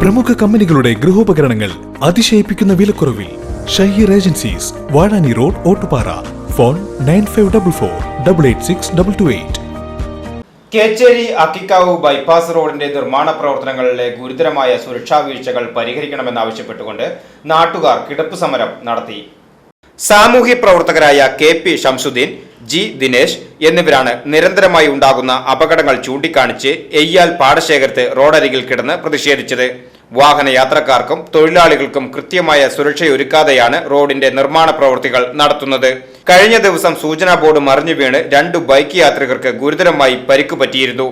പ്രമുഖ കമ്പനികളുടെ ഗൃഹോപകരണങ്ങൾ അതിശയിപ്പിക്കുന്ന വിലക്കുറവിൽ Shaheer agencies Vazhani road Ottupara. Phone nine five double four double eight six double two eight. Kechery Akkikkavu bypass റോഡിന്റെ നിർമ്മാണ പ്രവർത്തനങ്ങളിലെ ഗുരുതരമായ സുരക്ഷാ വീഴ്ചകൾ പരിഹരിക്കണമെന്നാവശ്യപ്പെട്ടുകൊണ്ട് നാട്ടുകാർ കിടപ്പ് സമരം നടത്തി. സാമൂഹ്യ പ്രവർത്തകരായ K P Shamsuddin G Dinesh എന്നിവരാണ് നിരന്തരമായി ഉണ്ടാകുന്ന അപകടങ്ങൾ ചൂണ്ടിക്കാണിച്ച് എയ്യാൽ പാടശേഖരത്ത് റോഡരികിൽ കിടന്ന് പ്രതിഷേധിച്ചത്. വാഹന യാത്രക്കാർക്കും തൊഴിലാളികൾക്കും കൃത്യമായ സുരക്ഷയൊരുക്കാതെയാണ് റോഡിന്റെ നിർമ്മാണ പ്രവൃത്തികൾ നടത്തുന്നത്. കഴിഞ്ഞ ദിവസം സൂചനാ ബോർഡ് മറിഞ്ഞു വീണ് രണ്ടു ബൈക്ക് യാത്രികർക്ക് ഗുരുതരമായി പരിക്കു പറ്റിയിരുന്നു.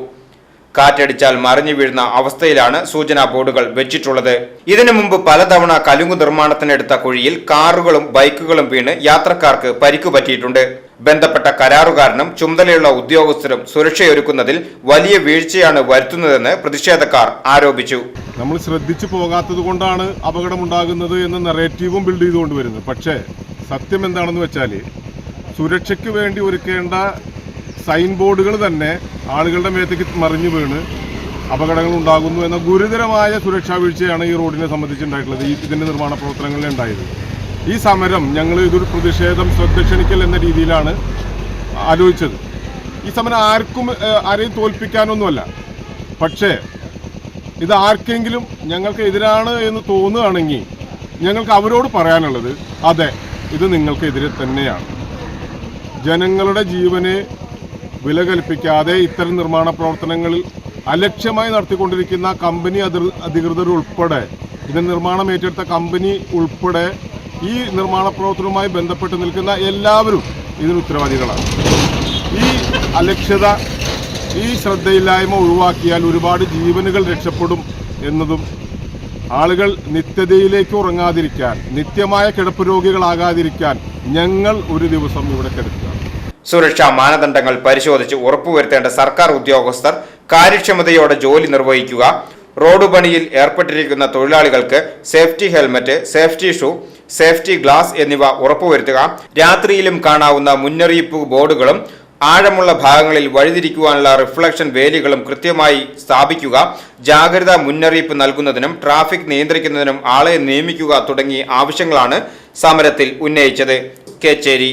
കാറ്റടിച്ചാൽ മറിഞ്ഞു വീഴുന്ന അവസ്ഥയിലാണ് സൂചനാ ബോർഡുകൾ വെച്ചിട്ടുള്ളത്. ഇതിനു മുമ്പ് പലതവണ കലുങ്ക് നിർമ്മാണത്തിനെടുത്ത കുഴിയിൽ കാറുകളും ബൈക്കുകളും വീണ് യാത്രക്കാർക്ക് പരിക്കു പറ്റിയിട്ടുണ്ട്. ബന്ധപ്പെട്ട കരാറുകാരനും ചുമതലയുള്ള ഉദ്യോഗസ്ഥരും സുരക്ഷയൊരുക്കുന്നതിൽ വലിയ വീഴ്ചയാണ് വരുത്തുന്നതെന്ന് പ്രതിഷേധക്കാർ ആരോപിച്ചു. നമ്മൾ ശ്രദ്ധിച്ചു പോകാത്തത് കൊണ്ടാണ് അപകടമുണ്ടാകുന്നത് എന്ന നെറേറ്റീവും ബിൽഡ് ചെയ്തുകൊണ്ട് വരുന്നത്. പക്ഷേ സത്യം എന്താണെന്ന് വെച്ചാൽ സുരക്ഷയ്ക്ക് വേണ്ടി ഒരുക്കേണ്ട സൈൻ ബോർഡുകൾ തന്നെ ആളുകളുടെ മേത്തേക്ക് മറിഞ്ഞു വീണ് അപകടങ്ങൾ ഉണ്ടാകുന്നു എന്ന ഗുരുതരമായ സുരക്ഷാ വീഴ്ചയാണ് ഈ റോഡിനെ സംബന്ധിച്ചുണ്ടായിട്ടുള്ളത് ഈ ഇതിന്റെ നിർമ്മാണ പ്രവർത്തനങ്ങളിൽ ഉണ്ടായത് ഈ സമരം ഞങ്ങൾ ഇതൊരു പ്രതിഷേധം ശ്രദ്ധ ക്ഷണിക്കൽ എന്ന രീതിയിലാണ് ആലോചിച്ചത്. ഈ സമരം ആർക്കും ആരെയും തോൽപ്പിക്കാനൊന്നുമല്ല. പക്ഷേ ഇത് ആർക്കെങ്കിലും ഞങ്ങൾക്ക് എതിരാണ് എന്ന് തോന്നുകയാണെങ്കിൽ ഞങ്ങൾക്ക് അവരോട് പറയാനുള്ളത് അതെ ഇത് നിങ്ങൾക്കെതിരെ തന്നെയാണ്. ജനങ്ങളുടെ ജീവനെ വില കൽപ്പിക്കാതെ ഇത്തരം നിർമ്മാണ പ്രവർത്തനങ്ങളിൽ അലക്ഷ്യമായി നടത്തിക്കൊണ്ടിരിക്കുന്ന കമ്പനി അധികൃതർ ഉൾപ്പെടെ ഇതിന് നിർമ്മാണം ഏറ്റെടുത്ത കമ്പനി ഉൾപ്പെടെ ഈ നിർമ്മാണ പ്രവർത്തനവുമായി ബന്ധപ്പെട്ട് നിൽക്കുന്ന എല്ലാവരും ഇതിന് ഉത്തരവാദികളാണ്. ഈ അലക്ഷ്യത ഈ ശ്രദ്ധയില്ലായ്മ ഒഴിവാക്കിയാൽ ഒരുപാട് ജീവനുകൾ രക്ഷപ്പെടും എന്നതും ആളുകൾ നിത്യതയിലേക്ക് ഉറങ്ങാതിരിക്കാൻ നിത്യമായ കിടപ്പ് രോഗികളാകാതിരിക്കാൻ ഞങ്ങൾ ഒരു ദിവസം ഇവിടെ കിടക്കുക. സുരക്ഷാ മാനദണ്ഡങ്ങൾ പരിശോധിച്ച് ഉറപ്പുവരുത്തേണ്ട സർക്കാർ ഉദ്യോഗസ്ഥർ കാര്യക്ഷമതയോടെ ജോലി നിർവഹിക്കുക. റോഡ് പണിയിൽ ഏർപ്പെട്ടിരിക്കുന്ന തൊഴിലാളികൾക്ക് safety helmet safety shoe safety glass എന്നിവ ഉറപ്പുവരുത്തുക രാത്രിയിലും കാണാവുന്ന മുന്നറിയിപ്പ് ബോർഡുകളും ആഴമുള്ള ഭാഗങ്ങളിൽ വഴിതിരിക്കുവാനുള്ള റിഫ്ലക്ഷൻ വേലികളും കൃത്യമായി സ്ഥാപിക്കുക ജാഗ്രതാ മുന്നറിയിപ്പ് നൽകുന്നതിനും ട്രാഫിക് നിയന്ത്രിക്കുന്നതിനും ആളെ നിയമിക്കുക തുടങ്ങിയ ആവശ്യങ്ങളാണ് സമരത്തിൽ ഉന്നയിച്ചത്. കേച്ചേരി